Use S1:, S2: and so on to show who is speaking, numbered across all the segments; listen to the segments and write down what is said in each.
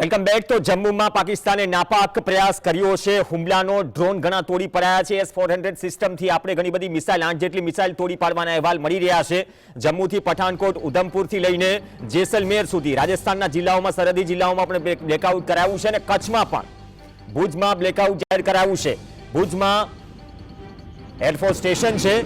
S1: Welcome back. તો જમ્મુમાં પાકિસ્તાને નાપાક પ્રયાસ કર્યો છે. હુમલાનો ડ્રોન ઘણા તોડી પડાયા છે. એસ ફોર હંડ્રેડ સિસ્ટમથી આપણે ઘણી બધી મિસાઇલ, આઠ જેટલી મિસાઇલ તોડી પાડવાના અહેવાલ મળી રહ્યા છે. જમ્મુથી પઠાણકોટ, ઉધમપુરથી લઈને જેસલમેર સુધી. રાજસ્થાનના જિલ્લાઓમાં, સરહદી જિલ્લાઓમાં પણ બ્લેક- બ્લેકઆઉટ કરાવ્યું છે અને કચ્છમાં પણ. ભુજમાં બ્લેકઆઉટ જાહેર કરાવ્યું છે. ભુજમાં એરફોર્સ સ્ટેશન છે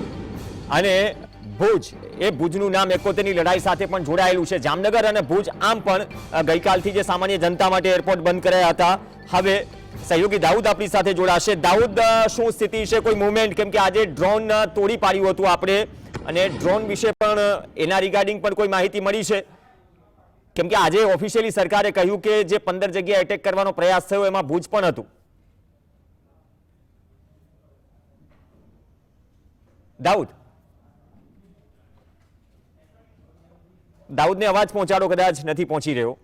S1: અને ભુજ એ ભુજનું નામ એકોતેરની લડાઈ સાથે પણ જોડાયેલું છે. જામનગર અને ભુજ આમ પણ ગઈકાલથી જે સામાન્ય જનતા માટે એરપોર્ટ બંધ કરાયા હતા, હવે સહયોગી દાઉદ આપણી સાથે જોડાશે. દાઉદ શું સ્થિતિ છે? કોઈ મુવમેન્ટ? કેમ કે આજે ડ્રોન તોડી પાડ્યું હતું આપણે. અને ડ્રોન વિશે પણ એના રિગાર્ડિંગ પણ કોઈ માહિતી મળી છે? કેમ કે આજે ઓફિશિયલી સરકારે કહ્યું કે જે પંદર જગ્યાએ એટેક કરવાનો પ્રયાસ થયો, એમાં ભુજ પણ હતું. દાઉદ. દાઉદને અવાજ પહોંચાડો કદાચ નથી પહોંચી રહ્યો.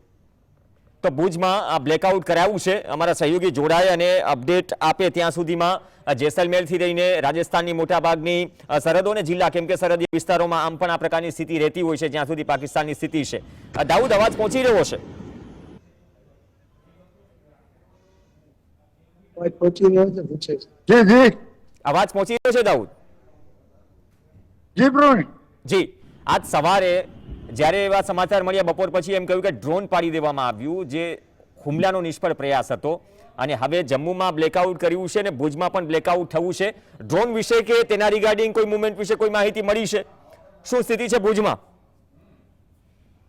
S1: તો ભુજમાં આ બ્લેકઆઉટ કરાવ્યું છે. અમારા સહયોગી જોડાય અને અપડેટ આપે ત્યાં સુધીમાં. જેસલમેરથી રહીને રાજસ્થાનની મોટાભાગની સરહદોને અને જિલ્લા કેમ કે સરહદી વિસ્તારોમાં આમ પણ આ પ્રકારની સ્થિતિ રહેતી હોય છે જ્યાં સુધી પાકિસ્તાનની સ્થિતિ છે. દાઉદ અવાજ પહોંચી રહ્યો છે?
S2: અવાજ પહોંચી રહ્યો છે?
S1: અવાજ પહોંચી રહ્યો દાઉદ?
S3: જી પ્રવીણ.
S1: જી. આજ સવારે જ્યારે એવા સમાચાર મળ્યા બપોર પછી એમ કહ્યું કે ડ્રોન પાડી દેવામાં આવ્યું જે હુમલાનો નિષ્ફળ પ્રયાસ હતો અને હવે જમ્મુમાં બ્લેકઆઉટ કર્યું છે અને ભુજમાં પણ બ્લેકઆઉટ થવું છે. ડ્રોન વિશે કે તેના રિગાર્ડિંગ કોઈ મુવમેન્ટ વિશે કોઈ માહિતી મળી છે? શું સ્થિતિ છે ભુજમાં?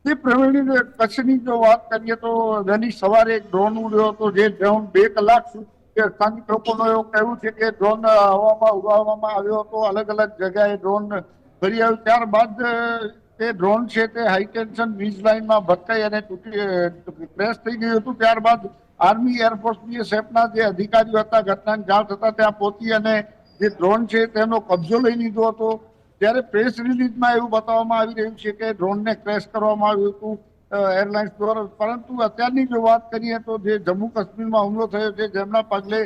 S3: તે પ્રવીણ, કચ્છની જો વાત કરીએ તો વહેલી સવારે એક ડ્રોન ઉડ્યો હતો જે ડ્રોન બે કલાક સુધી સ્થાનિક લોકોનો એવું કહેવું છે કે ડ્રોન હવામાં ઉડાવવામાં આવ્યો હતો. અલગ અલગ જગ્યાએ ડ્રોન ફરી આવ્યું. ત્યારબાદ તે ડ્રોન છે તે હાઈ ટેન્શન વીજ લાઇનમાં ભટકાઈ અને તૂટી ક્રેશ થઈ ગયું હતું. ત્યારબાદ આર્મી એરફોર્સ બીએસએફના જે અધિકારીઓ હતા, ઘટનાની જાણ થતા ત્યાં પહોંચી અને જે ડ્રોન છે તેનો કબજો લઈ લીધો હતો. ત્યારે પ્રેસ રિલીઝમાં એવું બતાવવામાં આવી રહ્યું છે કે ડ્રોનને ક્રેશ કરવામાં આવ્યું હતું એરલાઇન્સ દ્વારા. પરંતુ અત્યારની જો વાત કરીએ તો જે જમ્મુ કાશ્મીરમાં હુમલો થયો છે, જેમના પગલે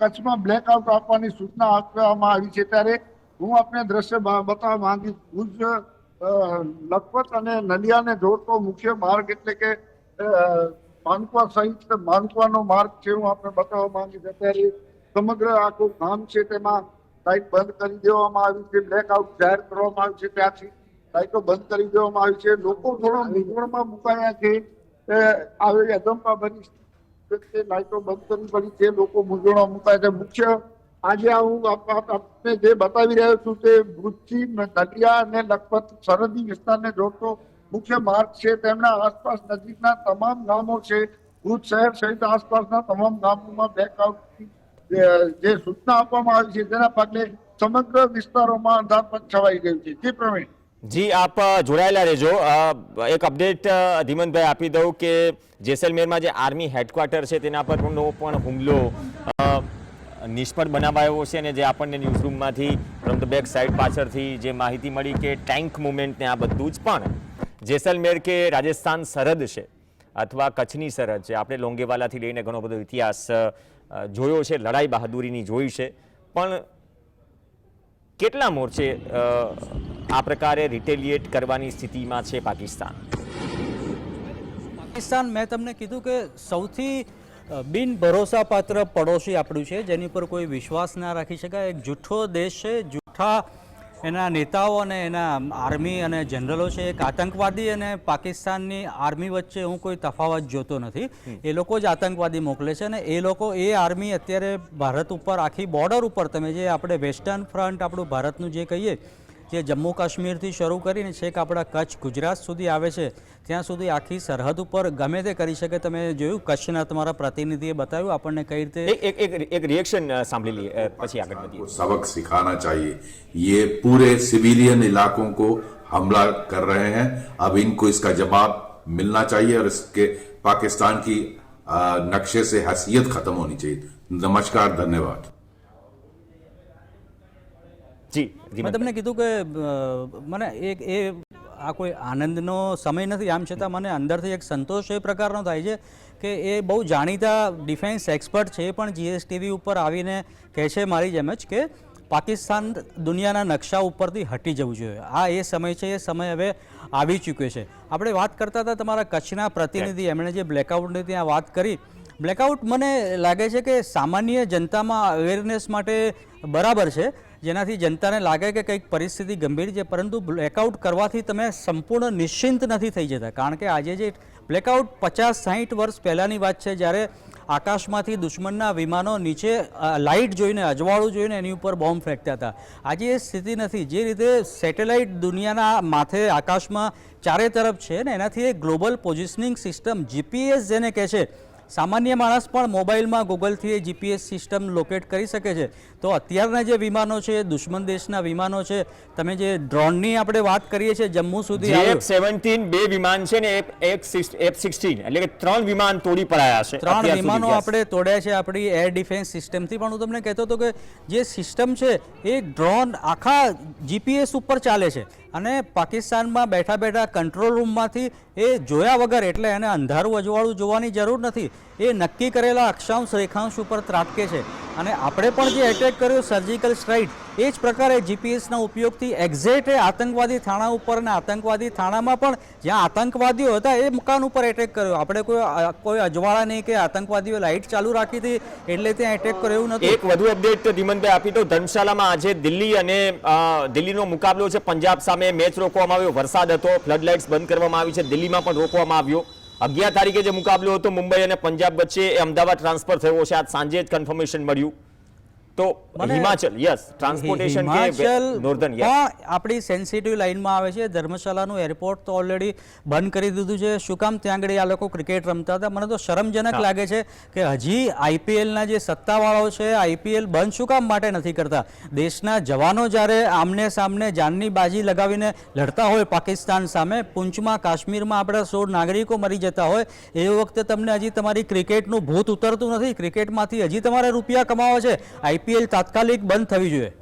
S3: કચ્છમાં બ્લેકઆઉટ આપવાની સૂચના આપવામાં આવી છે. ત્યારે હું આપને દ્રશ્ય બતાવવા માંગીશ ભુજ લખપત અને નલિયાને જોડતો મુખ્ય માર્ગ એટલે કે માનકવા સહિત માનકવાનો માર્ગ છે હું આપણે બતાવવા માંગીશ અત્યારે સમગ્ર આખું ગામ છે તેમાં લાઇટ બંધ કરી દેવામાં આવી છે, બ્લેકઆઉટ જાહેર કરવામાં આવ્યું છે ત્યાંથી લાઇટો બંધ કરી દેવામાં આવી છે. લોકો થોડા મૂંઝવણમાં મુકાયા છે. એ આવી અદંપા બની લાઇટો બંધ કરવી પડી છે, લોકો મૂંઝવણમાં મુકાયા છે. મુખ્ય આજે હું આપ- આપ- આપને જે બતાવી રહ્યો છું તે ભુજથી નલિયા અને લખપત સરહદી વિસ્તારને જોડતો મુખ્ય માર્ગ છે. તેમના આસપાસ નજીકના તમામ ગામો છે. ભુજ શહેર સહિત આસપાસના તમામ ગામોમાં બ્લેકઆઉટ જે સૂચના આપવામાં આવી છે તેના પગલે સમગ્ર વિસ્તારોમાં અંધારપટ છવાઈ ગયું છે. જે પ્રવીણ.
S1: જી, આપ જોડાયેલા રહેજો. એક અપડેટ ધીમંતભાઈ આપી દઉં કે જેસલમેરમાં જે આર્મી હેડક્વાર્ટર છે તેના પર પણ હુમલો. નિષ્ફળ બનાવાયો છે અને જે આપણને ન્યૂઝરૂમમાંથી ફ્રોમ ધ બેક સાઈડ પાછળથી જે માહિતી મળી કે ટેન્ક મુવમેન્ટને આ બધું જ પણ જેસલમેર કે રાજસ્થાન સરહદ છે અથવા કચ્છની સરહદ છે. આપણે લોંગેવાલાથી લઈને ઘણો બધો ઇતિહાસ જોયો છે, લડાઈ બહાદુરીની જોઈ છે. પણ કેટલા મોરચે આ પ્રકારે રિટેલિએટ કરવાની સ્થિતિમાં છે પાકિસ્તાન?
S4: પાકિસ્તાન, મેં તમને કીધું કે સૌથી બિન ભરોસાપાત્ર પડોશી આપણું છે જેની પર કોઈ વિશ્વાસ ના રાખી શકાય. એક જૂઠો દેશ છે જૂઠા એના નેતાઓ અને એના આર્મી અને જનરલો છે એક આતંકવાદી અને પાકિસ્તાનની આર્મી વચ્ચે હું કોઈ તફાવત જોતો નથી. એ લોકો જ આતંકવાદી મોકલે છે અને એ લોકો એ આર્મી અત્યારે ભારત ઉપર આખી બોર્ડર ઉપર તમે જે આપણે વેસ્ટર્ન ફ્રન્ટ આપણું ભારતનું જે કહીએ જે જમ્મુ કાશ્મીરથી શરૂ કરીને છેક આપણા કચ્છ ગુજરાત સુધી આવે છે ત્યાં સુધી આખી સરહદ ઉપર ગમે તે કરી શકે તમે જોયું કચ્છના તમારા પ્રતિનિધિએ બતાવ્યું આપણને કઈ રીતે
S1: એક એક એક એક રિએક્શન સાંભળી લઈએ અ, પછી આગળ વધીએ
S5: को सबक सिखाना चाहिए ये पूरे सिविलियन इलाकों को हमला कर रहे हैं अब इनको इसका जवाब मिलना चाहिए और इसके पाकिस्तान की आ, नक्शे से हैसियत खत्म होनी चाहिए नमस्कार धन्यवाद
S1: જી
S4: મેં તમને કીધું કે મને એક એ આ કોઈ આનંદનો સમય નથી આમ છતાં મને અંદરથી એક સંતોષ એ પ્રકારનો થાય છે કે એ બહુ જાણીતા ડિફેન્સ એક્સપર્ટ છે એ પણ જીએસટીવી ઉપર આવીને કહે છે મારી જેમ જ કે પાકિસ્તાન દુનિયાના નકશા ઉપરથી હટી જવું જોઈએ. આ એ સમય છે એ સમય હવે આવી ચૂક્યો છે. આપણે વાત કરતા હતા તમારા કચ્છના પ્રતિનિધિ એમણે જે બ્લેકઆઉટની ત્યાં વાત કરી. બ્લેકઆઉટ મને લાગે છે કે સામાન્ય જનતામાં અવેરનેસ માટે બરાબર છે. જેનાથી જનતાને લાગે કે કંઈક પરિસ્થિતિ ગંભીર છે, પરંતુ બ્લેકઆઉટ કરવાથી તમે સંપૂર્ણ નિશ્ચિંત નથી થઈ જતા. કારણ કે આજે જે બ્લેકઆઉટ પચાસ સાહીઠ વર્ષ પહેલાંની વાત છે, જ્યારે આકાશમાંથી દુશ્મનના વિમાનો નીચે લાઇટ જોઈને, અજવાળું જોઈને એની ઉપર બોમ્બ ફેંકતા હતા. આજે એ સ્થિતિ નથી. જે રીતે સેટેલાઇટ દુનિયાના માથે આકાશમાં ચારે તરફ છે ને, એનાથી એ ગ્લોબલ પોઝિશનિંગ સિસ્ટમ જીપીએસ જેને કહે છે સામાન્ય માણસ પણ મોબાઈલમાં ગૂગલથી એ જીપીએસ સિસ્ટમ લોકેટ કરી શકે છે. તો અત્યારના જે વિમાનો છે દુશ્મન દેશના વિમાનો છે તમે જે ડ્રોનની આપણે વાત કરીએ છીએ જમ્મુ સુધી
S1: એફ સેવન્ટીન બે વિમાન છે ને એફ સિક્સટીન એટલે કે ત્રણ વિમાન તોડી પડાયા છે
S4: ત્રણ વિમાનો આપણે તોડ્યા છે આપણી એર ડિફેન્સ સિસ્ટમથી. પણ હું તમને કહેતો હતો કે જે સિસ્ટમ છે એ ડ્રોન આખા જીપીએસ ઉપર ચાલે છે. અને પાકિસ્તાનમાં બેઠા બેઠા કંટ્રોલ રૂમમાંથી એ જોયા વગર એટલે એને અંધારું અજવાળું જોવાની જરૂર નથી. એ નક્કી કરેલા અક્ષાંશ રેખાંશ ઉપર ત્રાટકે છે. અને આપણે પણ જે એટેક કર્યો સર્જિકલ સ્ટ્રાઇક એ જ પ્રકારે જીપીએસના ઉપયોગથી એક્ઝેક્ટ આતંકવાદી થાણા ઉપર અને આતંકવાદી થાણામાં પણ જ્યાં આતંકવાદીઓ હતા, એ મકાન ઉપર એટેક કર્યો. આપણે કોઈ કોઈ અજવાળા નહીં કે આતંકવાદીઓ લાઇટ ચાલુ રાખી હતી, એટલે ત્યાં એટેક કર્યો એવું નથી
S1: એક વધુ અપડેટ ધીમનભાઈ આપી તો ધર્મશાલામાં આજે દિલ્હી અને દિલ્હીનો મુકાબલો છે. પંજાબ સામે મેચ રોકવામાં આવ્યો. વરસાદ હતો ફ્લડ લાઇટ્સ બંધ કરવામાં આવી છે. દિલ્હીમાં પણ રોકવામાં આવ્યો. અગિયાર તારીખે જે મુકાબલો હતો, મુંબઈ અને પંજાબ વચ્ચે અમદાવાદ ટ્રાન્સફર થયો છે. આજ સાંજે જ કન્ફર્મેશન મળ્યું. તો Himachal yes transportation
S4: Himachal
S1: northern
S4: પણ આપણી સેન્સિટિવ લાઇનમાં આવે છે. ધર્મશાલાનું એરપોર્ટ તો ઓલરેડી બંધ કરી દીધું છે. શું કામ ત્યાં આગળ આ લોકો ક્રિકેટ રમતા હતા? મને તો શરમજનક લાગે છે કે હજી આઈપીએલના જે સત્તાવાળાઓ છે આઈપીએલ બંધ શું કામ માટે નથી કરતા? દેશના જવાનો જ્યારે આમને સામને જાનની બાજી લગાવીને લડતા હોય પાકિસ્તાન સામે પૂંચમાં કાશ્મીરમાં આપણા સોળ નાગરિકો મરી જતા હોય એ વખતે તમને હજી તમારી ક્રિકેટનું ભૂત ઉતરતું નથી. ક્રિકેટમાંથી હજી તમારે રૂપિયા કમાવા છે. આઈપીએલ તાત્કાલિક બંધ થવી જોઈએ.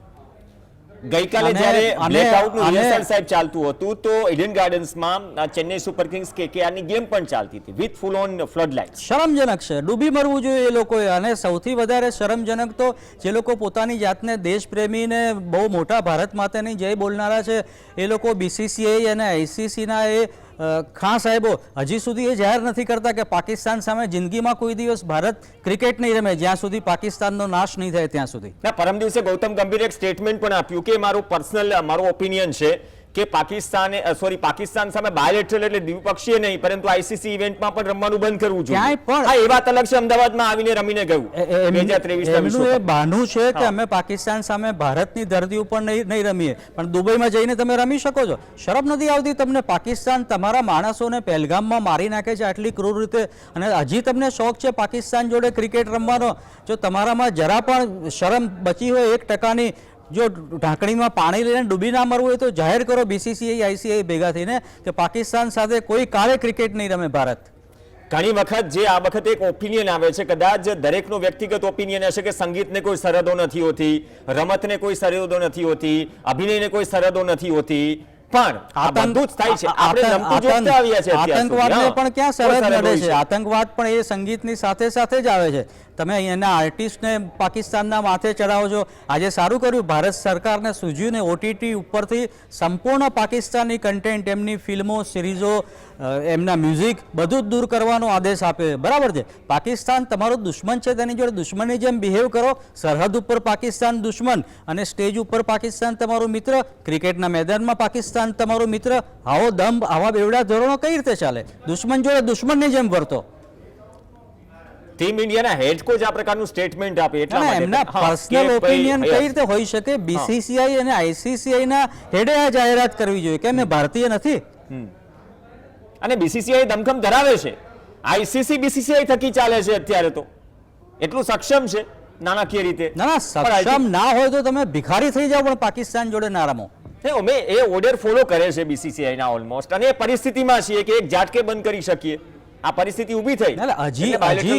S1: ગઈકાલે જ્યારે બ્લેકઆઉટનું રિહર્સલ સાહેબ ચાલતું હતું તો ઇડન ગાર્ડન્સમાં ચેન્નઈ સુપર કિંગ્સ કેકેઆરની ગેમ પણ ચાલતી હતી with full on floodlights.
S4: શરમજનક છે. ડૂબી મરવું જોઈએ એ લોકોએ અને સૌથી વધારે શરમજનક તો જે લોકો પોતાની જાતને દેશપ્રેમીને બહુ મોટા ભારત માતાની જય બોલનારા છે એ લોકો બીસીસીઆઈ અને આઈસીસીના એ અ, ખાં સાહેબો હજી સુધી એ જાહેર નથી કરતા કે પાકિસ્તાન સામે જિંદગીમાં કોઈ દિવસ ભારત ક્રિકેટ નહીં રમે જ્યાં સુધી પાકિસ્તાનનો નાશ નહીં થાય ત્યાં સુધી.
S1: ના પરમ દિવસે ગૌતમ ગંભીરે એક સ્ટેટમેન્ટ પણ આપ્યું કે મારું પર્સનલ મારો ઓપિનિયન છે કે પાકિસ્તાને સોરી પાકિસ્તાન સામે બાયલેટરલ એટલે દ્વિપક્ષીય નહીં પરંતુ આઈસીસી ઇવેન્ટમાં પણ રમવાનું બંધ કરવું જોઈએ.
S4: પણ-
S1: હા એવા વાત છે અમદાવાદમાં આવીને રમીને ગયું.
S4: એ- એ- એમનું-
S1: 2023
S4: એ બાનું છે કે અમે પાકિસ્તાન સામે ભારતની ધરતી ઉપર નહીં નહીં રમીએ. પણ દુબઈમાં જઈને તમે રમી શકો છો. શરમ નથી આવતી તમને પાકિસ્તાન તમારા માણસોને પહેલગામમાં મારી નાખે છે આટલી ક્રૂર રીતે? અને હજી તમને શોખ છે પાકિસ્તાન જોડે ક્રિકેટ રમવાનો? જો તમારામાં જરા પણ શરમ બચી હોય એક ટકાની જો ઢાંકણીમાં પાણી લઈને ડૂબી ના મરવું હોય તો જાહેર કરો બીસીસીઆઈ આઈસીઆઈ ભેગા થઈને કે પાકિસ્તાન સાથે કોઈ કાલે ક્રિકેટ નહીં રમે ભારત.
S1: ઘણી વખત જે આ વખતે એક ઓપિનિયન આવે છે કદાચ દરેકનો વ્યક્તિગત ઓપિનિયન હશે કે સંગીતને કોઈ સરહદો નથી હોતી રમતને કોઈ સરહદો નથી હોતી અભિનયને કોઈ સરહદો નથી હોતી. પણ
S4: આતંક-
S1: થાય છે. આપણે
S4: આતંક-
S1: રમતું જોતા આવ્યા છે
S4: આતંકવાદને પણ ક્યાં સરહદ છે?
S1: છે.
S4: આતંકવાદ પણ એ સંગીતની સાથે સાથે જ આવે છે. તમે અહીંયાના આર્ટિસ્ટને પાકિસ્તાનના માથે ચડાવો છો. આજે સારું કર્યું. ભારત સરકારને સૂઝ્યું ને ઓટીટી ઉપરથી સંપૂર્ણ પાકિસ્તાની કન્ટેન્ટ એમની ફિલ્મો, સિરીઝો એમના મ્યુઝિક બધું જ દૂર કરવાનો આદેશ આપ્યો બરાબર છે? પાકિસ્તાન તમારો દુશ્મન છે, તેની જોડે દુશ્મનની જેમ બિહેવ કરો. સરહદ ઉપર પાકિસ્તાન દુશ્મન અને સ્ટેજ ઉપર પાકિસ્તાન તમારું મિત્ર. ક્રિકેટના મેદાનમાં પાકિસ્તાન તમારો મિત્ર. આવો દંભ, આવા બેવડા ધોરણો કઈ રીતે ચાલે? દુશ્મન જોડે દુશ્મનની જેમ વર્તો.
S1: ટીમ ઇન્ડિયાના હેડ કોચ આ પ્રકારનું સ્ટેટમેન્ટ આપે એટલા માટે
S4: એમના પર્સનલ ઓપિનિયન કઈ રીતે હોઈ શકે? બીસીસીઆઈ અને આઈસીસીઆઈ ના હેડે આ જાહેરાત કરવી જોઈએ. કે અમે ભારતીય નથી?
S1: અને બીસીસીઆઈ દમખમ ધરાવે છે. આઈસીસી બીસીસીઆઈ થકી ચાલે છે અત્યારે તો. એટલું સક્ષમ છે નાણાકીય રીતે.
S4: ના ના સક્ષમ ના હોય તો તમે ભિખારી થઈ જાઓ પણ પાકિસ્તાન જોડે ના રમો.
S1: અમે એ ઓર્ડર ફોલો કરે છે બીસીસીઆઈ ના ઓલમોસ્ટ અને એ પરિસ્થિતિમાં છીએ કે એક ઝાટકે બંધ કરી શકીએ. આ પરિસ્થિતિ ઊભી થઈ.
S4: હજી હજી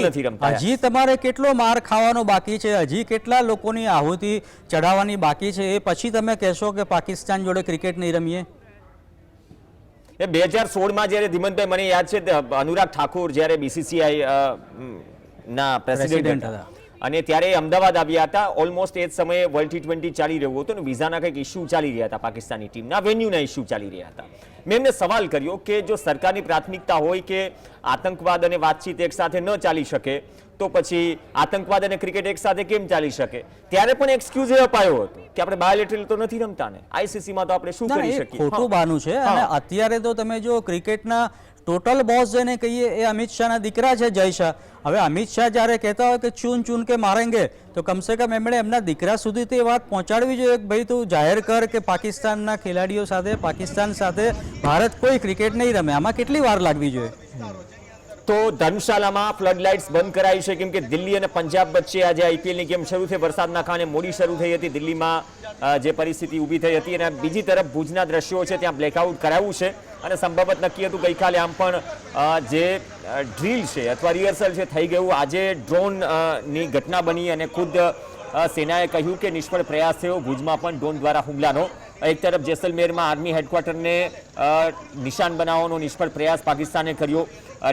S4: હજી તમારે કેટલો માર ખાવાનો બાકી છે? હજી કેટલા લોકોની આહુતિ ચડાવવાની બાકી છે? એ પછી તમે કહેશો કે પાકિસ્તાન જોડે ક્રિકેટ નહીં રમીએ?
S1: એ બે હજાર સોળમાં જ્યારે ધીમંતભાઈ મને યાદ છે અનુરાગ ઠાકુર જ્યારે બીસીસીઆઈ ના પ્રેસિડેન્ટ
S4: હતા.
S1: અને ત્યારે અમદાવાદ આવ્યા હતા. ઓલમોસ્ટ એ જ સમયે વર્લ્ડ ટી ટ્વેન્ટી ચાલી રહ્યું હતું અને વિઝાના કંઈક ઇસ્યુ ચાલી રહ્યા હતા પાકિસ્તાની ટીમના. વેન્યુના ઇસ્યુ ચાલી રહ્યા હતા. મેં એમને સવાલ કર્યો કે જો સરકારની પ્રાથમિકતા હોય કે આતંકવાદ અને વાતચીત એક સાથે ન ચાલી શકે તો પછી આતંકવાદ અને ક્રિકેટ એક સાથે કેમ ચાલી શકે? ત્યારે પણ એક્સક્યુઝ એ અપાયો હતો કે આપણે બાયોલેટરલ તો નથી રમતા ને. આઈસીસીમાં તો આપણે શું કરી શકીએ?
S4: ખોટું બાનું છે. અને અત્યારે તો તમે જો ક્રિકેટના ટોટલ બોસ જેને કહીએ એ અમિત શાહના દીકરા છે, જય શાહ. હવે અમિત શાહ જ્યારે કહેતા હોય કે ચૂન ચૂન કે મારેંગે, તો કમસે કમ એમણે એમના દીકરા સુધી તે વાત પહોંચાડવી જોઈએ કે ભાઈ તું જાહેર કર કે પાકિસ્તાનના ખેલાડીઓ સાથે, પાકિસ્તાન સાથે ભારત કોઈ ક્રિકેટ નહીં રમે. આમાં કેટલી વાર લાગવી જોઈએ?
S1: તો ધર્મશાલામાં ફ્લડ લાઇટ્સ બંધ કરાઈ છે. કેમ કે દિલ્હી અને પંજાબ વચ્ચે આજે આઈપીએલની ગેમ શરૂ થઈ. વરસાદના કારણે મોડી શરૂ થઈ હતી દિલ્હીમાં જે પરિસ્થિતિ ઊભી થઈ હતી. અને બીજી તરફ ભુજના દ્રશ્યો છે, ત્યાં બ્લેકઆઉટ કરાવ્યું છે. અને સંભવત નક્કી હતું ગઈકાલે આમ પણ જે ડ્રીલ છે અથવા રિહર્સલ છે, થઈ ગયું. આજે ડ્રોનની ઘટના બની અને ખુદ સેનાએ કહ્યું કે નિષ્ફળ પ્રયાસ થયો. ભુજમાં પણ ડ્રોન દ્વારા હુમલાનો. એક તરફ જેસલમેરમાં આર્મી હેડક્વાર્ટરને નિશાન બનાવવાનો નિષ્ફળ પ્રયાસ પાકિસ્તાને કર્યો.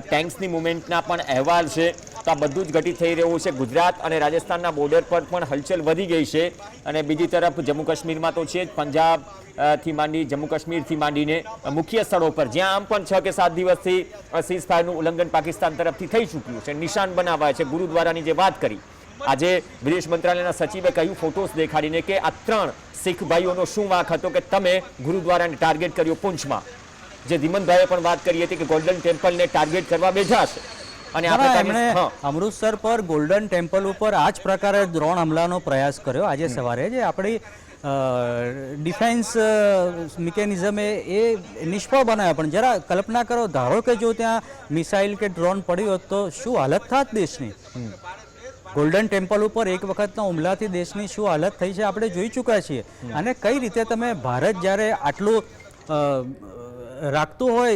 S1: ટેન્ક્સની મુવમેન્ટના પણ અહેવાલ છે. તો આ બધું જ ઘટિત થઈ રહ્યું છે ગુજરાત અને રાજસ્થાનના બોર્ડર પર પણ હલચલ વધી ગઈ છે. અને બીજી તરફ જમ્મુ કાશ્મીરમાં તો છે જ પંજાબથી માંડી જમ્મુ કાશ્મીરથી માંડીને મુખ્ય સ્થળો પર. જ્યાં આમ પણ છ કે સાત દિવસથી સીઝ ફાયરનું ઉલ્લંઘન પાકિસ્તાન તરફથી થઈ ચૂક્યું છે. નિશાન બનાવાય છે. ગુરુદ્વારાની જે વાત કરી આજે વિદેશ મંત્રાલયના સચિવે કહ્યું ફોટોસ દેખાડીને કે આ ત્રણ શીખ ભાઈઓનો શું વાંક હતો કે તમે ગુરુદ્વારાને ટાર્ગેટ કર્યો પૂંછમાં? જે ધીમનભાઈએ પણ વાત કરી હતી કે ગોલ્ડન ટેમ્પલને ટાર્ગેટ કરવા બેઠા છે. અને આ
S4: ના,
S1: હા.
S4: અમૃતસર પર ગોલ્ડન ટેમ્પલ ઉપર આ જ પ્રકારે દ્રોણ હમલાનો પ્રયાસ કર્યો. આજે સવારે જે આપણી ડિફેન્સ મિકેનિઝમે એ નિષ્ફળ બનાવ્યા પણ જરા કલ્પના કરો ધારો કે જો ત્યાં મિસાઇલ કે ડ્રોન પડ્યું હોત તો શું હાલત થાત દેશની? ગોલ્ડન ટેમ્પલ ઉપર એક વખતના હુમલાથી દેશની શું હાલત થઈ છે આપણે જોઈ ચૂક્યા છીએ. અને કઈ રીતે તમે ભારત જ્યારે આટલું રાખતું હોય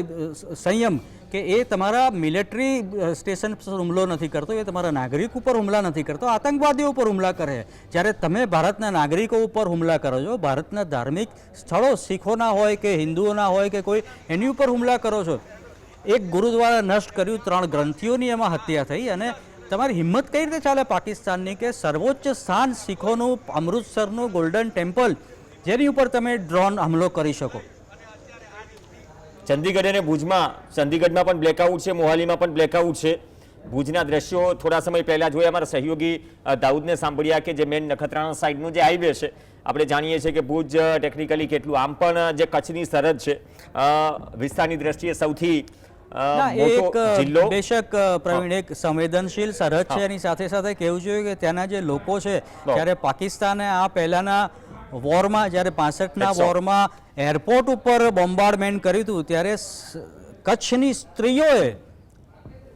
S4: સંયમ કે એ તમારા મિલિટરી સ્ટેશન પર હુમલો નથી કરતો એ તમારા નાગરિક ઉપર હુમલા નથી કરતો આતંકવાદીઓ ઉપર હુમલા કરે. જ્યારે તમે ભારતના નાગરિકો ઉપર હુમલા કરો છો ભારતના ધાર્મિક સ્થળો શીખોના હોય કે હિન્દુઓના હોય કે કોઈ એની ઉપર હુમલા કરો છો. એક ગુરુદ્વારા નષ્ટ કર્યું ત્રણ ગ્રંથિઓની એમાં હત્યા થઈ અને તમારી હિંમત કઈ રીતે ચાલે પાકિસ્તાનની કે સર્વોચ્ચ સ્થાન શીખોનું, અમૃતસરનું, ગોલ્ડન ટેમ્પલ, જેની ઉપર તમે ડ્રોન હુમલો કરી શકો?
S1: ચંદીગઢ અને ભુજમાં, ચંદીગઢમાં પણ બ્લેકઆઉટ છે, મોહાલીમાં પણ બ્લેકઆઉટ છે. ભુજના દ્રશ્યો થોડા સમય પહેલાં જોયા, અમારા સહયોગી દાઉદને સાંભળ્યા કે જે મેન નખત્રાણા સાઈડનું જે હાઈવે છે, આપણે જાણીએ છીએ કે ભુજ ટેકનિકલી કેટલું આમ પણ જે કચ્છની સરહદ છે. વિસ્તારની દ્રષ્ટિએ સૌથી
S4: એક બેશક પ્રવીણ એક સંવેદનશીલ સરહદ છે. એની સાથે સાથે કહેવું જોઈએ કે ત્યાંના જે લોકો છે ત્યારે પાકિસ્તાને આ પહેલાના વોરમાં જ્યારે પાસઠના વોરમાં એરપોર્ટ ઉપર બોમ્બાર્ડમેન્ટ કર્યું હતું ત્યારે કચ્છની સ્ત્રીઓએ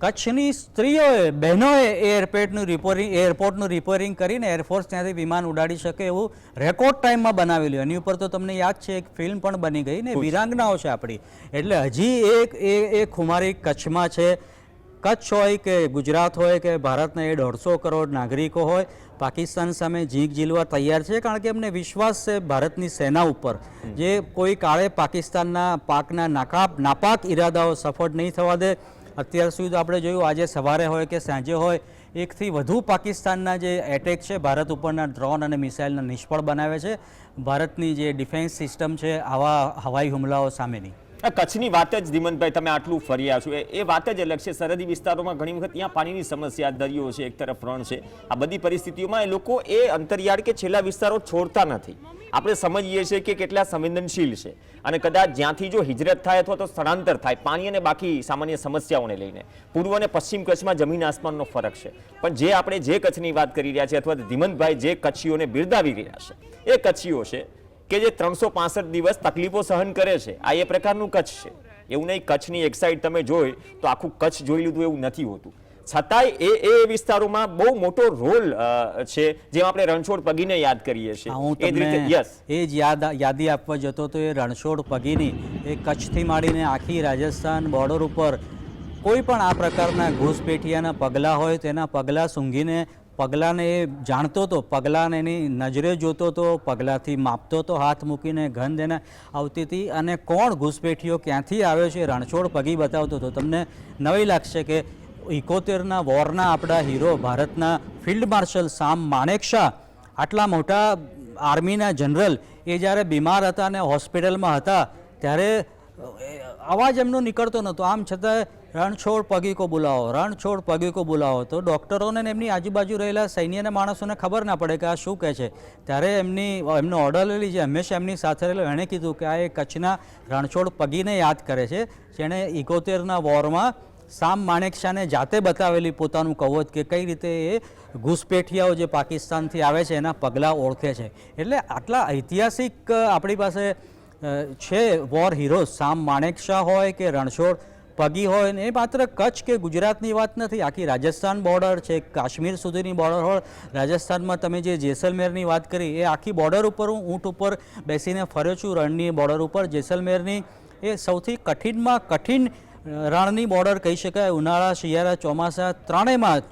S4: કચ્છની સ્ત્રીઓએ બહેનોએ એરપોર્ટનું રિપોરિંગ એરપોર્ટનું રિપેરિંગ કરીને એરફોર્સ ત્યાંથી વિમાન ઉડાડી શકે એવું રેકોર્ડ ટાઈમમાં બનાવેલું. એની ઉપર તો તમને યાદ છે એક ફિલ્મ પણ બની ગઈ ને વિરાંગનાઓ છે આપણી. એટલે હજી એક એ એ ખુમારી કચ્છમાં છે. કચ્છ હોય કે ગુજરાત હોય કે ભારતના એ દોઢસો કરોડ નાગરિકો હોય પાકિસ્તાન સામે જીંક ઝીલવા તૈયાર છે કારણ કે એમને વિશ્વાસ છે ભારતની સેના ઉપર. જે કોઈ કાળે પાકિસ્તાનના પાકના નાકાપ નાપાક ઈરાદાઓ સફળ નહીં થવા દે અત્યાર સુધી તો આપણે જોયું, આજે સવારે હોય કે સાંજે હોય, એકથી વધુ પાકિસ્તાનના જે એટેક છે, ભારત ઉપરના ડ્રોન અને મિસાઇલના નિષ્ફળ બનાવે છે. ભારતની જે ડિફેન્સ સિસ્ટમ છે, આવા હવાઈ હુમલાઓ સામેની.
S1: કચ્છની વાત જ ધીમનભાઈ, તમે આટલું ફર્યા છો. એ વાત જ અલગ છે. સરહદી વિસ્તારોમાં ઘણી વખત ત્યાં પાણીની સમસ્યા, દરિયો છે, એક તરફ રણ છે. આ બધી પરિસ્થિતિઓમાં એ લોકો એ અંતરિયાળ કે છેલ્લા વિસ્તારો છોડતા નથી. આપણે સમજીએ છીએ કે કેટલા સંવેદનશીલ છે. અને કદાચ જ્યાંથી જો હિજરત થાય અથવા તો સ્થળાંતર થાય, પાણી અને બાકી સામાન્ય સમસ્યાઓને લઈને. પૂર્વ અને પશ્ચિમ કચ્છમાં જમીન આસમાનનો ફરક છે. પણ જે આપણે જે કચ્છની વાત કરી રહ્યા છીએ અથવા ધીમંતભાઈ જે કચ્છીઓને બિરદાવી રહ્યા છે. એ કચ્છીઓ છે કે જે ત્રણસો પાસઠ દિવસ તકલીફો સહન કરે છે આ એ પ્રકારનું કચ્છ છે. એવું નહીં કચ્છની એક સાઈડ તમે જોઈ તો આખું કચ્છ જોઈ લીધું એવું નથી હોતું. છતાંય એ એ વિસ્તારોમાં બહુ મોટો રોલ છે જેમ આપણે રણછોડ પગીને યાદ કરીએ છીએ.
S4: હું
S1: એ રીતે યસ
S4: એ જ યાદ યાદી આપવા જતો તો એ રણછોડ પગીની. એ કચ્છથી માંડીને આખી રાજસ્થાન બોર્ડર ઉપર કોઈ પણ આ પ્રકારના ઘૂસપેઠિયાના પગલાં હોય તેના પગલાં સૂંઘીને પગલાંને એ જાણતો હતો પગલાંને એની નજરે જોતો હતો પગલાંથી માપતો હતો હાથ મૂકીને ગંધ એને આવતી હતી. અને કોણ ઘૂસપેઠીઓ ક્યાંથી આવ્યો છે, રણછોડ પગી બતાવતો હતો. તમને નવી લાગશે કે ઇકોતેરના વોરના આપણા હીરો ભારતના ફિલ્ડ માર્શલ સામ માણેકશા, આટલા મોટા આર્મીના જનરલ એ જ્યારે બીમાર હતા અને હોસ્પિટલમાં હતા, ત્યારે અવાજ એમનો નીકળતો નહોતો. આમ છતાં રણછોડ પગી કો બોલાવો, રણછોડ પગીકો બોલાવો. તો ડૉક્ટરોને એમની આજુબાજુ રહેલા સૈન્યના માણસોને ખબર ના પડે કે આ શું કહે છે. ત્યારે એમની, એમનો લેલી જે હંમેશા એમની સાથે રહેલો. એણે કીધું કે આ એ કચ્છના રણછોડ પગીને યાદ કરે છે. જેણે ઇકોતેરના વોરમાં સામ માણેકશાને જાતે બતાવેલી પોતાનું કવચ કે કઈ રીતે એ ઘૂસપેઠિયાઓ જે પાકિસ્તાનથી આવે છે, એના પગલાં ઓળખે છે. એટલે આટલા ઐતિહાસિક આપણી પાસે છે વોર હીરો સામ માણેકશા હોય કે રણછોડ પગી હોય? ને એ માત્ર કચ્છ કે ગુજરાતની વાત નથી. આખી રાજસ્થાન બોર્ડર છે, કાશ્મીર સુધીની બોર્ડર હોય. રાજસ્થાનમાં તમે જે જેસલમેરની વાત કરી, એ આખી બોર્ડર ઉપર હું ઊંટ ઉપર બેસીને ફર્યો છું, રણની બોર્ડર ઉપર. જેસલમેરની એ સૌથી કઠિનમાં કઠિન રણની બોર્ડર કહી શકાય. ઉનાળા, શિયાળા, ચોમાસા ત્રણેયમાં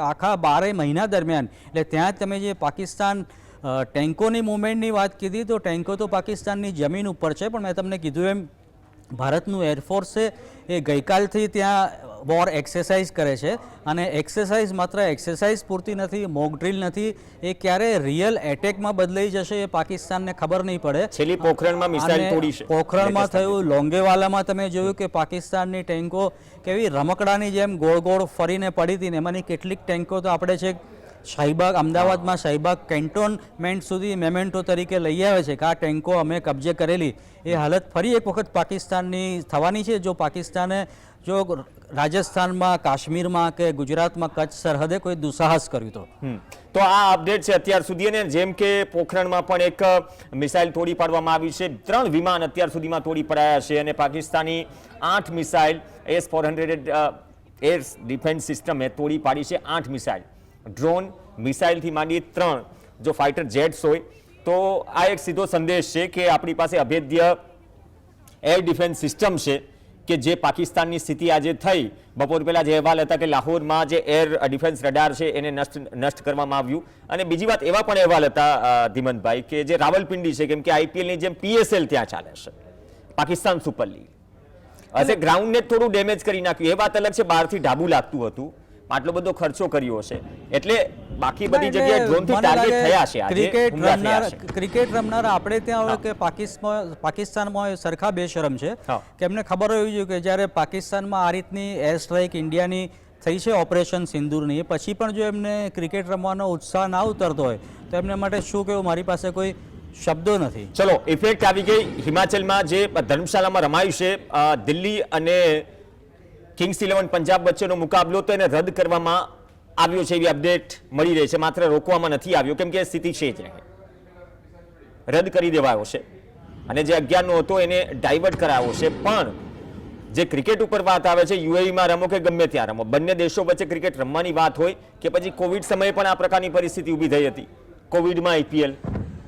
S4: આખા બારે મહિના દરમિયાન. એટલે ત્યાં તમે જે પાકિસ્તાન ટેન્કોની મુવમેન્ટની વાત કીધી તો ટેન્કો તો પાકિસ્તાનની જમીન ઉપર છે પણ મેં તમને કીધું એમ ભારતનું એરફોર્સ છે એ ગઈકાલથી ત્યાં વોર એક્સરસાઇઝ કરે છે અને એક્સરસાઇઝ માત્ર એક્સરસાઇઝ પૂરતી નથી મોક ડ્રીલ નથી એ ક્યારે રિયલ એટેકમાં બદલાઈ જશે એ પાકિસ્તાનને ખબર નહીં પડે.
S1: છેલ્લી પોખરણમાં મિસાઇલ તોડી છે.
S4: પોખરણમાં થયું લોંગેવાલામાં તમે જોયું કે પાકિસ્તાનની ટેન્કો કેવી રમકડાની જેમ ગોળ ગોળ ફરીને પડી હતી ને એમાંની કેટલીક ટેન્કો તો આપણે છે શાહીબાગ, અમદાવાદમાં શાહીબાગ કેન્ટોનમેન્ટ સુધી મેમેન્ટો તરીકે લઈ આવે છે, કે આ ટેન્કો અમે કબજે કરેલી. એ હાલત ફરી એક વખત પાકિસ્તાનની થવાની છે, જો પાકિસ્તાને જો રાજસ્થાનમાં, કાશ્મીરમાં કે ગુજરાતમાં કચ્છ સરહદે કોઈ દુસાહસ કર્યું તો.
S1: તો આ અપડેટ છે અત્યાર સુધી, અને જેમ કે પોખરણમાં પણ એક મિસાઇલ તોડી પાડવામાં આવી છે, ત્રણ વિમાન અત્યાર સુધીમાં તોડી પડાયા છે, અને પાકિસ્તાની આઠ missile S four hundred air defence સિસ્ટમે તોડી પાડી છે, આઠ મિસાઇલ. ડ્રોન મિસાઇલથી માંડી ત્રણ, જો ફાઇટર જેટ્સ હોય, તો આ એક સીધો સંદેશ છે કે આપણી પાસે અભેદ્ય એર ડિફેન્સ સિસ્ટમ છે કે જે પાકિસ્તાનની સ્થિતિ આજે થઈ. બપોર પહેલાં જે અહેવાલ હતા કે લાહોરમાં જે એર ડિફેન્સ રડાર છે, એને નષ્ટ નષ્ટ કરવામાં આવ્યું. અને બીજી વાત એવા પણ અહેવાલ હતા ધીમંતભાઈ કે જે રાવલપિંડી છે, કેમ કે આઈપીએલની જેમ પીએસએલ ત્યાં ચાલે છે, પાકિસ્તાન સુપર લીગ. હશે ગ્રાઉન્ડને થોડું ડેમેજ કરી નાખ્યું. એ વાત અલગ છે, બહારથી ઢાબુ લાગતું હતું. આટલો બધો ખર્ચો કર્યો છે એટલે બાકી બધી જગ્યાએ ડ્રોનથી ટાર્ગેટ થયા છે
S4: ક્રિકેટ રમનાર ક્રિકેટ રમનાર આપણે ત્યાં હોય કે પાકિસ્તાન પાકિસ્તાનમાં સરખા બેશરમ છે કે એમને ખબર હોવી જોઈએ કે જ્યારે પાકિસ્તાનમાં આ રીતની એર સ્ટ્રાઇક ઇન્ડિયાની થઈ છે ઓપરેશન સિંદૂરની પછી પણ જો એમને ક્રિકેટ રમવાનો ઉત્સાહ ના ઉતરતો હોય તો એમને માટે શું કહેવું? મારી પાસે કોઈ શબ્દો નથી.
S1: ચલો ઇફેક્ટ આવી ગઈ. હિમાચલમાં જે ધર્મશાળામાં રમાયું છે દિલ્હી અને કિંગ્સ ઇલેવન પંજાબ વચ્ચેનો મુકાબલો તો એને રદ કરવામાં આવ્યો છે એવી અપડેટ મળી રહી છે. માત્ર રોકવામાં નથી આવ્યો. કેમ કે સ્થિતિ છે જ રહે રદ કરી દેવાયો છે. અને જે અગિયારનો હતો એને ડાયવર્ટ કરાયો છે. પણ જે ક્રિકેટ ઉપર વાત આવે છે યુએઈમાં રમો કે ગમે ત્યાં રમો બંને દેશો વચ્ચે ક્રિકેટ રમવાની વાત હોય કે પછી કોવિડ સમયે પણ આ પ્રકારની પરિસ્થિતિ ઊભી થઈ હતી. કોવિડમાં આઈપીએલ.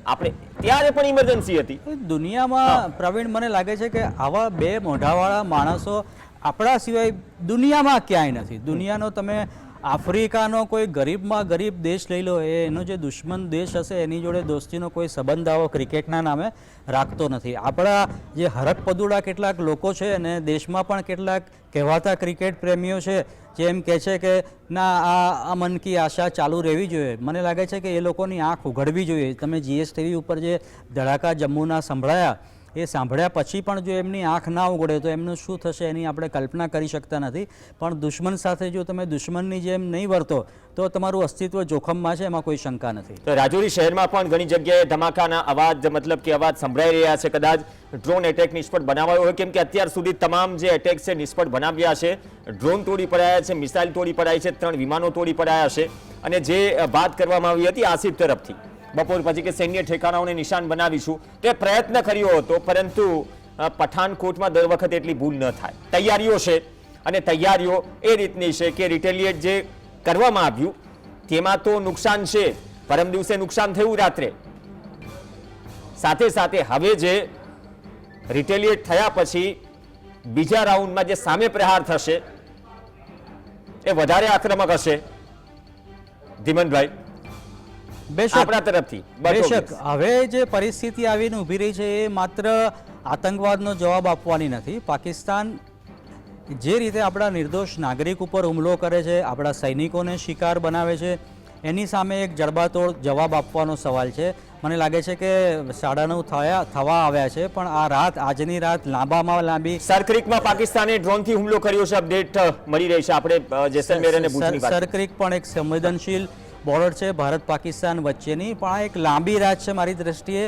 S1: આપણે ત્યારે પણ ઇમરજન્સી હતી.
S4: દુનિયામાં પ્રવીણ મને લાગે છે કે આવા બે મોઢાવાળા માણસો આપણા સિવાય દુનિયામાં ક્યાંય નથી. દુનિયાનો તમે આફ્રિકાનો કોઈ ગરીબમાં ગરીબ દેશ લઈ લો એનો જે દુશ્મન દેશ હશે, એની જોડે દોસ્તીનો કોઈ સંબંધ આવો ક્રિકેટના નામે રાખતો નથી. આપણા જે હરકપદુડા કેટલાક લોકો છે, અને દેશમાં પણ કેટલાક કહેવાતા ક્રિકેટ પ્રેમીઓ છે, જે એમ કહે છે કે, ના, આ મન કી આશા ચાલુ રહેવી જોઈએ. મને લાગે છે કે એ લોકોની આંખ ઉઘડવી જોઈએ. તમે જીએસટીવી ઉપર જે ધડાકા જમ્મુના સંભળાયા એ સાંભળ્યા પછી પણ જો એમની આંખ ના ઉગડે તો એમનું શું થશે એની આપણે કલ્પના કરી શકતા નથી. પણ દુશ્મન સાથે જો તમે દુશ્મનની જેમ નહીં વર્તો, તો તમારું અસ્તિત્વ જોખમમાં છે, એમાં કોઈ શંકા નથી.
S1: તો રાજૌરી શહેરમાં પણ ઘણી જગ્યાએ ધમાકાના અવાજ, મતલબ કે અવાજ સંભળાઈ રહ્યા છે. કદાચ ડ્રોન એટેક નિષ્ફળ બનાવાયો હોય, કેમ કે અત્યાર સુધી તમામ જે એટેક છે, નિષ્ફળ બનાવ્યા છે. ડ્રોન તોડી પડાયા છે, મિસાઇલ તોડી પડાઈ છે, ત્રણ વિમાનો તોડી પડાયા છે. અને જે વાત કરવામાં આવી હતી આસિફ તરફથી બપોર પછી કે સૈન્ય ઠેકાણાઓને નિશાન બનાવીશું. તે પ્રયત્ન કર્યો હતો, પરંતુ પઠાણકોટમાં દર વખત એટલી ભૂલ ન થાય. તૈયારીઓ છે, અને તૈયારીઓ એ રીતની છે કે રિટેલિએટ જે કરવામાં આવ્યું, તેમાં તો નુકસાન છે, પરમ દિવસે નુકસાન થયું રાત્રે. સાથે સાથે હવે જે રિટેલિએટ થયા પછી બીજા રાઉન્ડમાં જે સામે પ્રહાર થશે, એ વધારે આક્રમક હશે. ધીમનભાઈ
S4: બેશક
S1: આપણા તરફથી
S4: બેશક હવે જે પરિસ્થિતિ આવીને ઊભી રહી છે એ માત્ર આતંકવાદનો જવાબ આપવાની નથી. પાકિસ્તાન જે રીતે આપણા નિર્દોષ નાગરિક ઉપર હુમલો કરે છે આપણા સૈનિકોને શિકાર બનાવે છે એની સામે એક જડબાતોડ જવાબ આપવાનો સવાલ છે. મને લાગે છે કે સાડા નવ થયા થવા આવ્યા છે પણ આ રાત આજની રાત લાંબામાં લાંબી
S1: સરક્રિકમાં પાકિસ્તાને ડ્રોનથી હુમલો કર્યો છે અપડેટ મળી રહી છે. આપણે જેસલમેર અને ભુજની વાત
S4: સરક્રિક પણ એક સંવેદનશીલ બોર્ડર છે ભારત પાકિસ્તાન વચ્ચેની. પણ આ એક લાંબી રાત છે મારી દ્રષ્ટિએ.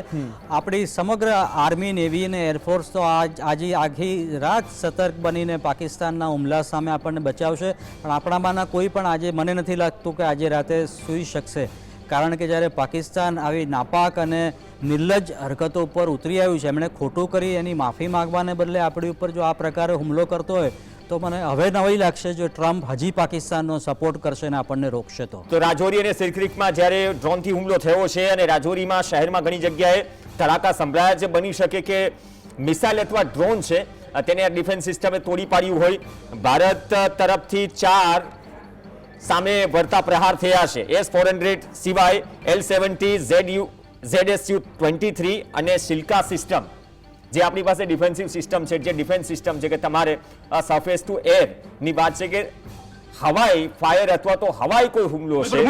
S4: આપણી સમગ્ર આર્મી નેવી અને એરફોર્સ તો આજ આજે આખી રાત સતર્ક બનીને પાકિસ્તાનના હુમલા સામે આપણને બચાવશે. પણ આપણામાંના કોઈ પણ આજે મને નથી લાગતું કે આજે રાતે સૂઈ શકશે. કારણ કે જ્યારે પાકિસ્તાન આવી નાપાક અને નિર્લજ હરકતો ઉપર ઉતરી આવ્યું છે એમણે ખોટું કરી એની માફી માંગવાને બદલે આપણી ઉપર જો આ પ્રકારે હુમલો કરતો હોય તો મને હવે નવાઈ લાગશે જો ટ્રમ્પ હજી પાકિસ્તાનનો સપોર્ટ કરશે અને આપણને રોકશે તો.
S1: તો રાજૌરી અને સિરક્રિકમાં જ્યારે ડ્રોનથી હુમલો થયો છે અને રાજૌરીમાં શહેરમાં ઘણી જગ્યાએ ધડાકા સંભળાયા છે, બની શકે કે મિસાઇલ અથવા ડ્રોન છે, તેને તેને ડિફેન્સ સિસ્ટમે તોડી પાડ્યું હોય. ભારત તરફથી ચાર સામે વળતા પ્રહાર થયા છે. એસ ફોર હંડ્રેડ સિવાય L seventy, Z U Z S U twenty three અને સિલ્કા સિસ્ટમ. જે આપણી પાસે ડિફેન્સિવ સિસ્ટમ છે જે ડિફેન્સ સિસ્ટમ છે કે તમારે સરફેસ ટુ એરની વાત છે કે હવાઈ ફાયર અથવા તો હવાઈ કોઈ હુમલો છે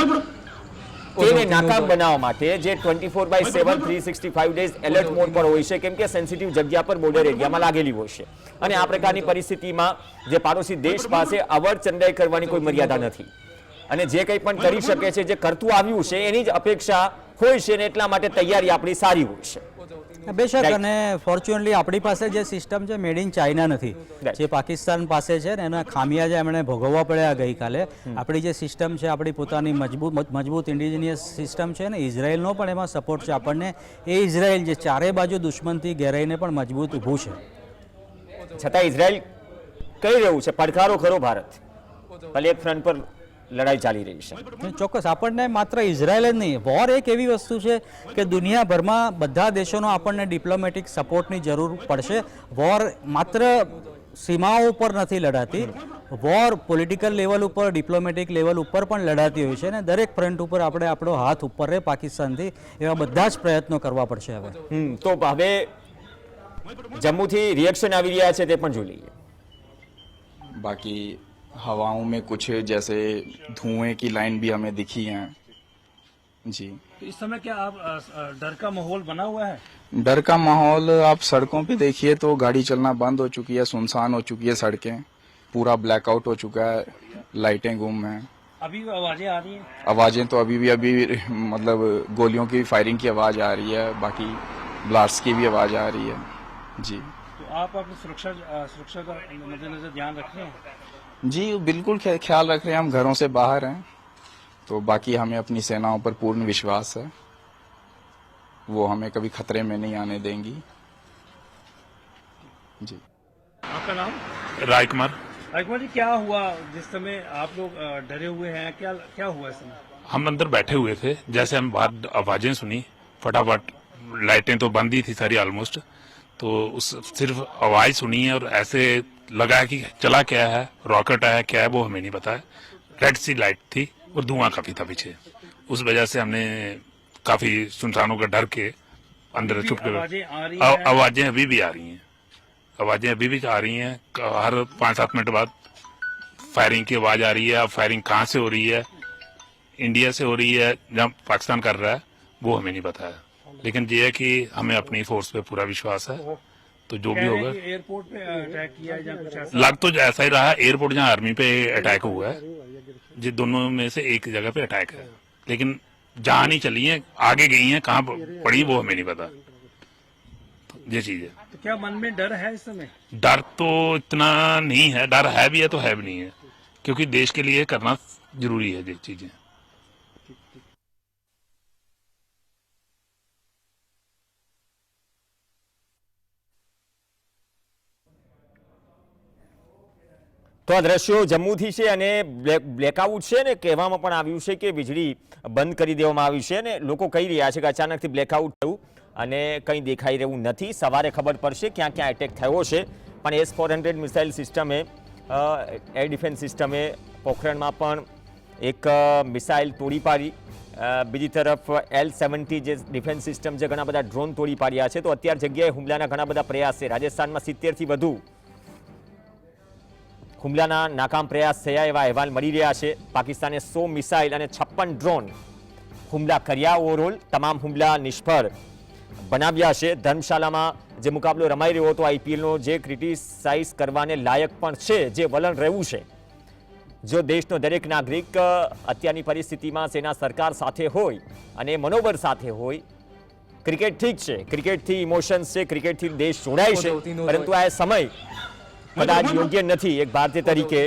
S1: તેને નાકામ બનાવવા માટે જે twenty four by seven three sixty five days alert mode પર હોય છે કેમ કે સેન્સિટિવ જગ્યા પર બોર્ડર એરિયામાં લાગેલી હોય છે. અને આ પ્રકારની પરિસ્થિતિમાં જે પાડોશી દેશ પાસે અવર ચંડાઈ કરવાની કોઈ મર્યાદા નથી. અને જે કંઈ પણ કરી શકે છે જે કરતું આવ્યું છે એની જ અપેક્ષા હોય છે ને એટલા માટે તૈયારી આપણી સારી હોય છે.
S4: બેશક અને ફોર્ચ્યુનલી આપણી પાસે જે સિસ્ટમ છે મેડ ઇન ચાઇના નથી. જે પાકિસ્તાન પાસે છે ને એના ખામિયા જે એમણે ભોગવવા પડ્યા ગઈકાલે આપણી જે સિસ્ટમ છે આપણી પોતાની મજબૂત મજબૂત ઇન્ડિજિનિયસ સિસ્ટમ છે ને ઇઝરાયલનો પણ એમાં સપોર્ટ છે આપણને. એ ઇઝરાયલ જે ચારે બાજુ દુશ્મનથી ઘેરાઈને પણ મજબૂત ઊભું છે.
S1: છતાં ઇઝરાયલ કહી રહ્યું છે પડકારો ખરો ભારત. ભલે એક ફ્રન્ટ પર લડાઈ ચાલી રહી છે.
S4: ચોક્કસ આપણને માત્ર ઇઝરાયલ જ નહીં વોર એક એવી વસ્તુ છે કે દુનિયાભરમાં બધા દેશોનો આપણને ડિપ્લોમેટિક સપોર્ટની જરૂર પડશે. વોર માત્ર સીમાઓ ઉપર નથી લડાતી વોર પોલિટિકલ લેવલ ઉપર ડિપ્લોમેટિક લેવલ ઉપર પણ લડાતી હોય છે અને દરેક ફ્રન્ટ ઉપર આપણે આપણો હાથ ઉપર રહે પાકિસ્તાનથી એવા બધા જ પ્રયત્નો કરવા પડશે હવે.
S1: તો હવે જમ્મુથી રિએક્શન આવી રહ્યા છે તે પણ જોઈ લઈએ.
S6: बाकी हवाओं में कुछ जैसे धुएँ की लाइन भी हमें दिखी हैं। जी।
S7: तो इस समय क्या आप डर का माहौल बना हुआ है?
S6: डर का माहौल आप सड़कों पे देखिए तो गाड़ी चलना बंद हो चुकी है सुनसान हो चुकी है सड़कें। पूरा ब्लैकआउट हो चुका है लाइटें गुम हैं।
S7: अभी भी आवाज़ें आ रही हैं?
S6: आवाज़ें तो अभी भी अभी मतलब गोलियों की फायरिंग की आवाज़ आ रही है बाकी ब्लास्ट की भी आवाज़ आ रही है। जी।
S7: तो आप अपनी सुरक्षा सुरक्षा का मद्देनजर ध्यान रख
S6: जी बिल्कुल ख्याल रख रहे हैं हम घरों से बाहर हैं। तो बाकी हमें अपनी सेनाओं पर पूर्ण विश्वास है। वो हमें कभी खतरे में नहीं आने देंगी। जी।
S7: आपका नाम?
S8: राय कुमार
S7: राजकुमार जी क्या हुआ? जिस समय आप लोग डरे हुए हैं क्या क्या हुआ इस समय?
S8: हम अंदर बैठे हुए थे। जैसे हम बाहर आवाज़ें सुनी फटाफट लाइटें तो बंद ही थी सारी ऑलमोस्ट तो उस सिर्फ़ आवाज़ सुनी है और ऐसे लगा है कि चला क्या है रॉकेट आया क्या है वो हमें नहीं पता है। रेड सी लाइट थी और धुआँ काफ़ी था पीछे। उस वजह से हमने काफ़ी सुनसानों का डर के अंदर छुप के।
S7: आवाज़ें
S8: अभी भी आ रही हैं। आवाज़ें अभी भी आ रही हैं। हर पाँच सात मिनट बाद फायरिंग की आवाज़ आ रही है। अब फायरिंग कहाँ से हो रही है? इंडिया से हो रही है जहाँ पाकिस्तान कर रहा है वो हमें नहीं पता है। लेकिन ये है कि हमें अपनी फोर्स पे पूरा विश्वास है। तो जो भी होगा।
S7: एयरपोर्ट पे अटैक किया है या कुछ ऐसा?
S8: लग तो ऐसा ही रहा एयरपोर्ट जहाँ आर्मी पे अटैक हुआ है ये दोनों में से एक जगह पे अटैक है। लेकिन जहाँ नहीं चली है आगे गई है कहाँ पड़ी वो हमें नहीं पता। ये चीज़ है।
S7: तो क्या मन में डर है इस समय?
S8: डर तो इतना नहीं है डर है भी है तो है भी नहीं है। क्योंकि देश के लिए करना ज़रूरी है ये चीज़ें।
S1: તો આ દ્રશ્યો જમ્મુથી છે અને બ્લેક બ્લેકઆઉટ છે ને કહેવામાં પણ આવ્યું છે કે વીજળી બંધ કરી દેવામાં આવી છે અને લોકો કહી રહ્યા છે કે અચાનકથી બ્લેકઆઉટ થયું અને કંઈ દેખાઈ રહ્યું નથી. સવારે ખબર પડશે ક્યાં ક્યાં એટેક થયો છે. પણ એસ ફોર હંડ્રેડ મિસાઇલ સિસ્ટમે એર ડિફેન્સ સિસ્ટમે પોખરણમાં પણ એક મિસાઇલ તોડી પાડી. બીજી તરફ એલ સેવન્ટી જે ડિફેન્સ સિસ્ટમ છે, ઘણા બધા ડ્રોન તોડી પાડ્યા છે. તો અત્યાર જગ્યાએ હુમલાના ઘણા બધા પ્રયાસ છે. રાજસ્થાનમાં સિત્તેરથી વધુ હુમલાના નાકામ પ્રયાસ થયા એવા અહેવાલ મળી રહ્યા છે. પાકિસ્તાને સો મિસાઇલ અને છપ્પન ડ્રોન હુમલા કર્યા. ઓવરઓલ તમામ હુમલા નિષ્ફળ બનાવ્યા છે. ધર્મશાલામાં જે મુકાબલો રમાઈ રહ્યો હતો આઈપીએલનો જે ક્રિટિસાઇઝ કરવાને લાયક પણ છે જે વલણ રહેવું છે. જો દેશનો દરેક નાગરિક અત્યારની પરિસ્થિતિમાં સેના સરકાર સાથે હોય અને મનોબળ સાથે હોય ક્રિકેટ ઠીક છે. ક્રિકેટથી ઇમોશન્સ છે ક્રિકેટથી દેશ જોડાય છે. પરંતુ આ સમય કદાચ યોગ્ય નથી એક ભારતીય તરીકે.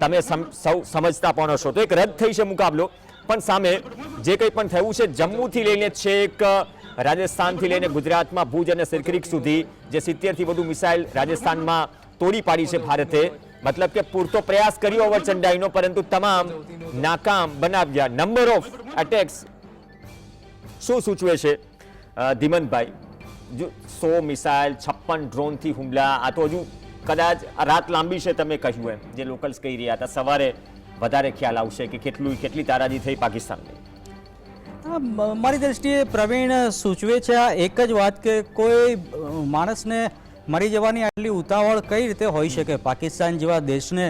S1: તમે સૌ સમજતા પણ હશો. તો એક રદ થઈ છે મુકાબલો. પણ સામે જે કંઈ પણ થયું છે જમ્મુથી લઈને છેક રાજસ્થાનથી લઈને ગુજરાતમાં ભુજ અને સિરક્રિક સુધી જે સિત્તેરથી વધુ મિસાઇલ રાજસ્થાનમાં તોડી પાડી છે ભારતે. મતલબ કે પૂરતો પ્રયાસ કર્યો અવરચંડાઈનો પરંતુ તમામ નાકામ બનાવ્યા નંબર ઓફ અટેક્સ શું સૂચવે છે? ધીમંતભાઈ ધીમનભાઈ જો સો મિસાઇલ, છપ્પન ડ્રોનથી હુમલા. આ તો હજુ કદાચ રાત લાંબી છે, તમે કહ્યું એમ. જે લોકલ્સ કહી રહ્યા હતા, સવારે વધારે ખ્યાલ આવશે કે કેટલું, કેટલી તારાજી થઈ પાકિસ્તાનની.
S4: મારી દ્રષ્ટિએ પ્રવીણ સૂચવે છે આ એક જ વાત કે કોઈ માણસને મરી જવાની આટલી ઉતાવળ કઈ રીતે હોઈ શકે? પાકિસ્તાન જેવા દેશને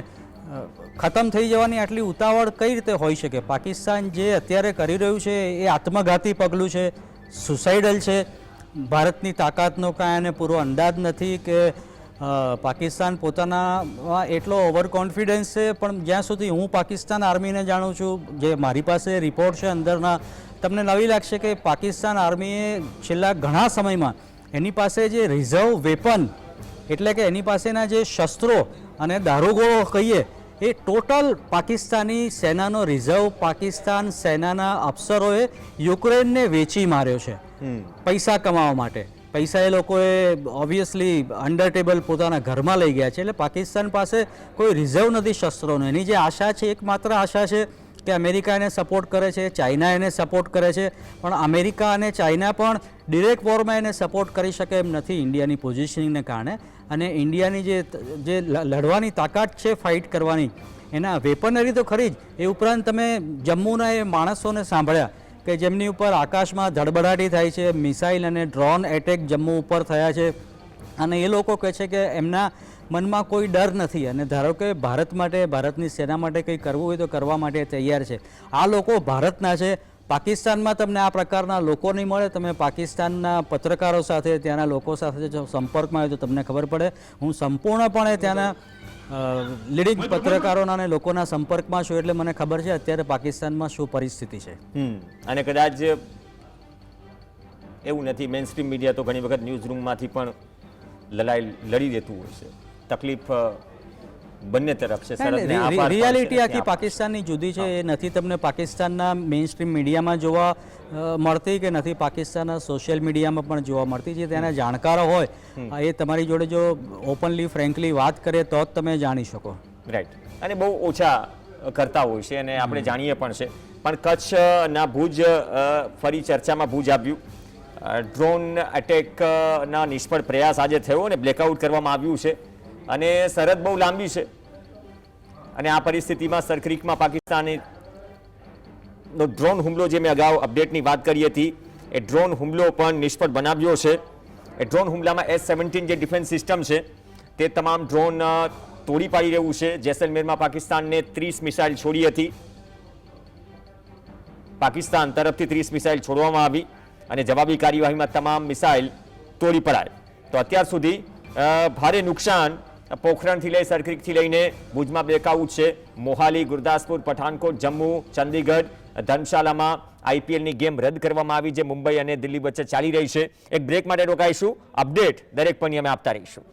S4: ખતમ થઈ જવાની આટલી ઉતાવળ કઈ રીતે હોઈ શકે? પાકિસ્તાન જે અત્યારે કરી રહ્યું છે, એ આત્મઘાતી પગલું છે, સુસાઇડલ છે. ભારતની તાકાતનો કાંઈ એને પૂરો અંદાજ નથી કે પાકિસ્તાન પોતાનામાં એટલો ઓવર કોન્ફિડન્સ છે, પણ જ્યાં સુધી હું પાકિસ્તાન આર્મીને જાણું છું, જે મારી પાસે રિપોર્ટ છે અંદરના, તમને નવી લાગશે કે પાકિસ્તાન આર્મીએ છેલ્લા ઘણા સમયમાં એની પાસે જે રિઝર્વ વેપન એટલે કે એની પાસેના જે શસ્ત્રો અને દારૂગોળો કહીએ, એ ટોટલ પાકિસ્તાની સેનાનો રિઝર્વ પાકિસ્તાન સેનાના અફસરોએ યુક્રેનને વેચી માર્યો છે. પૈસા કમાવા માટે. પૈસા એ લોકોએ ઓબ્વિયસલી અંડર ટેબલ પોતાના ઘરમાં લઈ ગયા છે. એટલે પાકિસ્તાન પાસે કોઈ રિઝર્વ નથી શસ્ત્રોનો. એની જે આશા છે, એકમાત્ર આશા છે કે અમેરિકા એને સપોર્ટ કરે છે, ચાઇના એને સપોર્ટ કરે છે. પણ અમેરિકા અને ચાઇના પણ ડિરેક્ટ વોરમાં એને સપોર્ટ કરી શકે એમ નથી ઇન્ડિયાની પોઝિશનિંગને કારણે. અને ઇન્ડિયાની જે જે લડવાની તાકાત છે ફાઇટ કરવાની, એના વેપનરી તો ખરી જ. એ ઉપરાંત તમે જમ્મુના એ માણસોને સાંભળ્યા કે જેમની ઉપર આકાશમાં ધડબડાટી થાય છે, મિસાઇલ અને ડ્રોન એટેક જમ્મુ ઉપર થયા છે. અને એ લોકો કહે છે કે એમના મનમાં કોઈ ડર નથી અને ધારો કે ભારત માટે, ભારતની સેના માટે કંઈ કરવું હોય તો કરવા માટે તૈયાર છે. આ લોકો ભારતના છે. પાકિસ્તાનમાં તમને આ પ્રકારના લોકો નહીં મળે. તમે પાકિસ્તાનના પત્રકારો સાથે, ત્યાંના લોકો સાથે જો સંપર્કમાં હોય તો તમને ખબર પડે. હું સંપૂર્ણપણે ત્યાંના લીડિંગ પત્રકારોના અને લોકોના સંપર્કમાં છું એટલે મને ખબર છે અત્યારે પાકિસ્તાનમાં શું પરિસ્થિતિ છે?
S1: અને કદાચ એવું નથી મેઇન સ્ટ્રીમ મીડિયા તો ઘણી વખત ન્યૂઝ રૂમમાંથી પણ લડાઈ, લડી દેતું હોય છે. તકલીફ બંને તરફ છે છે
S4: રિયાલિટી આખી પાકિસ્તાનની જુદી છે એ નથી તમને પાકિસ્તાનના મેઇન સ્ટ્રીમ મીડિયામાં જોવા મળતી કે નથી પાકિસ્તાનના સોશિયલ મીડિયામાં પણ જોવા મળતી જે તેના જાણકારો હોય એ તમારી જોડે જો ઓપનલી ફ્રેન્કલી વાત કરે તો જ તમે જાણી શકો.
S1: રાઈટ અને બહુ ઓછા કરતા હોય છે અને આપણે જાણીએ પણ છે. પણ કચ્છના ભુજ ફરી ચર્ચામાં ભુજ આવ્યું. ડ્રોન અટેકના નિષ્ફળ પ્રયાસ આજે થયો અને બ્લેકઆઉટ કરવામાં આવ્યું છે. અને સરહદ બહુ લાંબી છે. અને આ પરિસ્થિતિમાં સરખરીકમાં પાકિસ્તાને નો ડ્રોન હુમલો જે મેં અગાઉ અપડેટની વાત કરી હતી, એ ડ્રોન હુમલો પણ નિષ્ફળ બનાવ્યો છે. એ ડ્રોન હુમલામાં એસ સેવન્ટીન જે ડિફેન્સ સિસ્ટમ છે, તે તમામ ડ્રોન તોડી પાડી રહ્યું છે. જેસલમેરમાં પાકિસ્તાનને ત્રીસ મિસાઇલ છોડી હતી. પાકિસ્તાન તરફથી ત્રીસ મિસાઇલ છોડવામાં આવી અને જવાબી કાર્યવાહીમાં તમામ મિસાઇલ તોડી પડાય. તો અત્યાર સુધી ભારે નુકસાન પોખરણથી લઈ સરક્રિકથી લઈને ભુજમાં બ્રેકઆઉટ છે મોહાલી ગુરદાસપુર પઠાનકોટ જમ્મુ ચંદીગઢ ધર્મશાલામાં આઈપીએલની ગેમ રદ કરવામાં આવી, જે મુંબઈ અને દિલ્હી વચ્ચે ચાલી રહી છે. એક બ્રેક માટે રોકાઈશું. અપડેટ દરેક પણ અમે આપતા રહીશું.